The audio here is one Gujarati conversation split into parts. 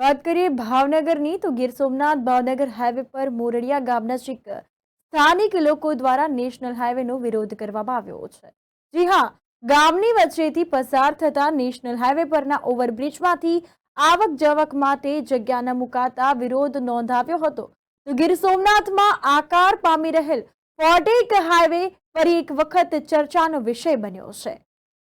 વાત કરીએ ભાવનગરની, તો ગીર સોમનાથ ભાવનગર હાઈવે પર મોરડિયા ગામ નજીક સ્થાનિક લોકો દ્વારા નેશનલ હાઈવેનો વિરોધ કરવામાં આવ્યો છે. જી હા, ગામની વચ્ચેથી પસાર થતા નેશનલ હાઈવે પરના ઓવરબ્રિજમાંથી આવક જવક માટે જગ્યા ન મુકાતા વિરોધ નોંધાવ્યો હતો. તો ગીર સોમનાથમાં આકાર પામી રહેલ ફોર્ટેક હાઈવે ફરી એક વખત ચર્ચાનો વિષય બન્યો છે.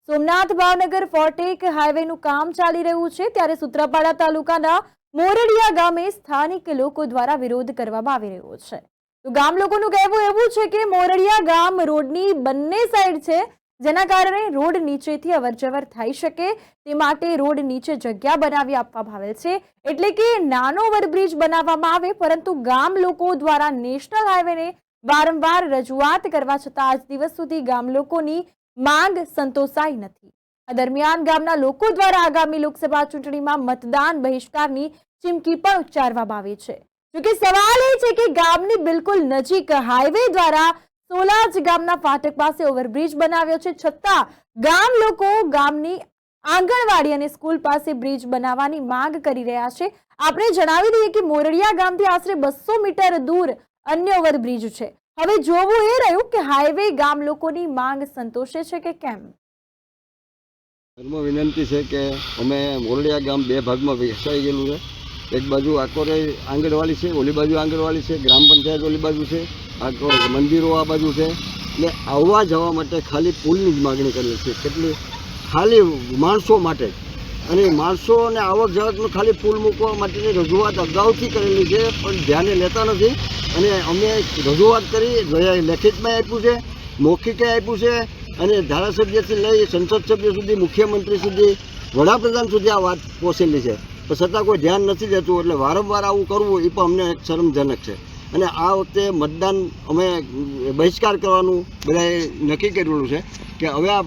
સોમનાથ ભાવનગર ફોર્ટેક હાઈવેનું કામ ચાલી રહ્યું છે. ત્યારે સૂત્રાપાડા તાલુકાના મોરડિયા ગામે સ્થાનિક લોકો દ્વારા વિરોધ કરવામાં આવી રહ્યો છે. તો ગામ લોકોનું કહેવું એવું છે કે મોરડિયા ગામ રોડની બંને સાઈડ છે, જેના કારણે રોડ નીચેથી અવરજવર થઈ શકે. તે માટે રોડ નીચે જગ્યા બનાવી આપવામાં આવેલ છે. એટલે કે નાનો ઓવરબ્રિજ બનાવવામાં આવે, પરંતુ ગામ લોકો દ્વારા નેશનલ હાઈવેને વારંવાર રજૂઆત કરવા છતાં આજ દિવસ સુધી ગામ લોકોની માંગ સંતોષાઈ નથી. આ દરમિયાન ગામના લોકો દ્વારા આગામી લોકસભા ચૂંટણીમાં મતદાન બહિષ્કારની ચીમકી પણ ઉચ્ચારવામાં આવી છે. જોકે સવાલ એ છે કે ગામની બિલકુલ નજીક હાઈવે દ્વારા સોલાજ ગામના ફાટક પાસે ઓવરબ્રિજ બનાવ્યો છે. છતાં ગામ લોકો ગામની આંગણવાડી અને સ્કૂલ પાસે બ્રિજ બનાવવાની માંગ કરી રહ્યા છે. આપણે જણાવી દઈએ કે મોરડિયા ગામથી આશરે બસો મીટર દૂર અન્ય ઓવરબ્રિજ છે. હવે જોવું એ રહ્યું કે હાઈવે ગામ લોકોની માંગ સંતોષે છે કે કેમ? ધર્મ વિનંતી છે કે અમે મોરડિયા ગામ બે ભાગમાં વહેંચાઈ ગયેલું છે. એક બાજુ આકોરે આંગણવાડી છે, ઓલી બાજુ આંગણવાડી છે, ગ્રામ પંચાયત ઓલી બાજુ છે આકો મંદિરો આ બાજુ છે. એટલે આવવા જવા માટે ખાલી પુલની જ માગણી કરીએ છીએ કેટલી? ખાલી માણસો માટે અને માણસોને આવક જાવકનું ખાલી પુલ મૂકવા માટેની રજૂઆત અગાઉથી કરેલી છે, પણ ધ્યાને લેતા નથી. અને અમે રજૂઆત કરી લેખિતમાં આપ્યું છે, મૌખિકે આપ્યું છે, અને ધારાસભ્યથી લઈ સંસદ સભ્ય સુધી, મુખ્યમંત્રી સુધી, વડાપ્રધાન સુધી આ વાત પહોંચેલી છે. પણ છતાં કોઈ ધ્યાન નથી દેતું, એટલે વારંવાર આવું કરવું એ પણ અમને એક શરમજનક છે. અને આ વખતે મતદાન અમે બહિષ્કાર કરવાનું બધાએ નક્કી કરેલું છે કે હવે આ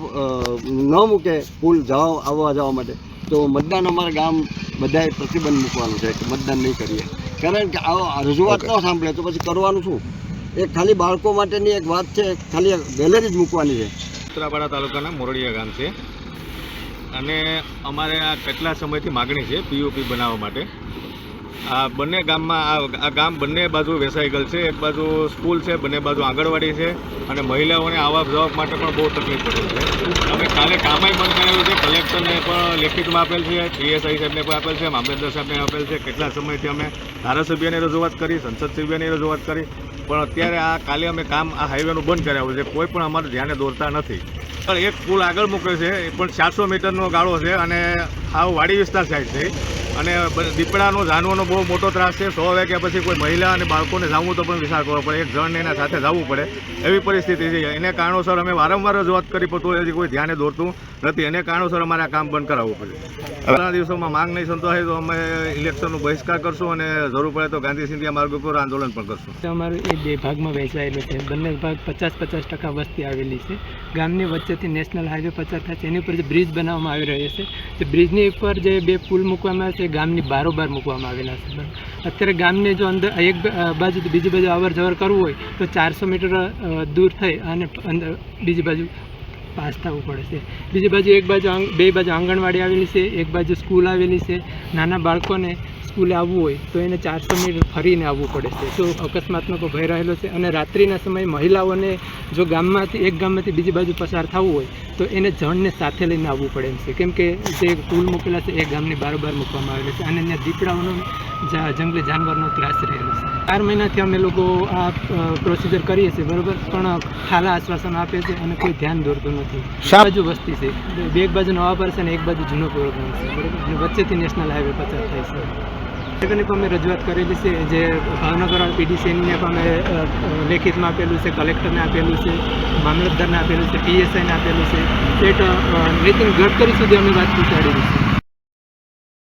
ન મૂકે પુલ જવા, આવવા જવા માટે. તો મતદાન અમારા ગામ બધાએ પ્રતિબંધ મૂકવાનું છે કે મતદાન નહીં કરીએ. કારણ કે આ રજૂઆત ન સાંભળે તો પછી કરવાનું શું? એ ખાલી બાળકો માટેની એક વાત છે ખાલી ગેલેરી જ મૂકવાની છે. ઉત્તરાપાડા તાલુકાના મોરડીયા ગામ છે. અને અમારે આ કેટલા સમયથી માગણી છે પીઓપી બનાવવા માટે? આ બંને ગામમાં આ- આ ગામ બંને બાજુ વેસાઈ છે, એક બાજુ સ્કૂલ છે, બંને બાજુ આંગણવાડી છે અને મહિલાઓને આવક જવાબ માટે પણ બહુ તકલીફ પડે છે. અમે કાલે કામાય બંધ કરાવ્યું છે, કલેક્ટરને પણ લેખિતમાં આપેલ છે પીએસઆઈ સાહેબને પણ આપેલ છે, મામલતદાર સાહેબને આપેલ છે. કેટલા સમયથી અમે ધારાસભ્યને રજૂઆત કરી, સંસદ સભ્યની રજૂઆત કરી, પણ અત્યારે આ કાલે અમે કામ આ હાઈવેનું બંધ કરાવ્યું છે. કોઈ પણ અમારે ધ્યાને દોરતા નથી. પણ એક પુલ આગળ મૂક્યો છે, એ પણ ચારસો મીટરનો ગાળો છે અને આવ વાડી વિસ્તાર સાઈડ છે. અને દીપડાનો જાનવરનો બહુ મોટો ત્રાસ છે. સો વાગ્યા પછી કોઈ મહિલા અને બાળકોને જવું તો પણ વિચાર કરવો પડે. એક જણને એના સાથે જવું પડે. એવી પરિસ્થિતિ છે. એને કારણોસર અમે વારંવાર રજૂઆત કરી, પણ તો હજી કોઈ ધ્યાને દોરતું નથી. એને કારણોસર અમારે આ કામ બંધ કરાવવું પડે. આવનારા દિવસોમાં માંગ નહીં સંતોષાય તો અમે ઇલેક્શનનો બહિષ્કાર કરશું અને જરૂર પડે તો ગાંધી સિંધિયા માર્ગ ઉપર આંદોલન પણ કરશું. અમારું એ બે ભાગમાં વહેંચાયેલું છે. બંને ભાગ પચાસ પચાસ ટકા વસ્તી આવેલી છે. ગામની વચ્ચેથી નેશનલ હાઈવે પચાસ થાય છે. એની ઉપર જે બ્રિજ બનાવવામાં આવી રહ્યો છે. તે બ્રિજની ઉપર જે બે પુલ મૂકવામાં આવે છે એ ગામની બારોબાર મૂકવામાં આવેલા છે. અત્યારે ગામને જો અંદર એક બાજુ બીજી બાજુ અવર જવર કરવું હોય, તો ચારસો મીટર દૂર થઈ અને અંદર બીજી બાજુ પાસ થવું પડે છે. બીજી બાજુ એક બાજુ બે બાજુ આંગણવાડી આવેલી છે, એક બાજુ સ્કૂલ આવેલી છે. નાના બાળકોને સ્કૂલે આવવું હોય, તો એને ચારસો મીટર ફરીને આવવું પડે છે. તો અકસ્માતનો પણ ભય રહેલો છે. અને રાત્રિના સમયે મહિલાઓને જો ગામમાંથી, એક ગામમાંથી બીજી બાજુ પસાર થવું હોય તો એને જણને સાથે લઈને આવવું પડે એમ છે. કેમ કે જે પુલ મૂકેલા છે એ ગામની બારોબાર મૂકવામાં આવેલા છે અને ત્યાં દીપડાઓનો જંગલી જાનવરનો ત્રાસ રહેલો છે. ચાર મહિનાથી અમે લોકો આ પ્રોસિજર કરીએ છીએ બરોબર? પણ ખાલા આશ્વાસન આપે છે અને કોઈ ધ્યાન દોરતું નથી. બાજુ વસ્તી છે. બે એક બાજુ નવા પર છે અને એક બાજુ જૂનો પ્રોગ્રામ છે બરોબર? અને વચ્ચેથી નેશનલ હાઈવે પસાર થાય છે. પણ અમે રજૂઆત કરેલી છે, જે ભાવનગર પીડીસીને પણ અમે લેખિતમાં આપેલું છે, કલેક્ટરને આપેલું છે, મામલતદારને આપેલું છે, પીએસઆઈને આપેલું છે. સ્ટેટ નીતિન ગડકરી સુધી અમે વાત પહોંચાડેલી છે.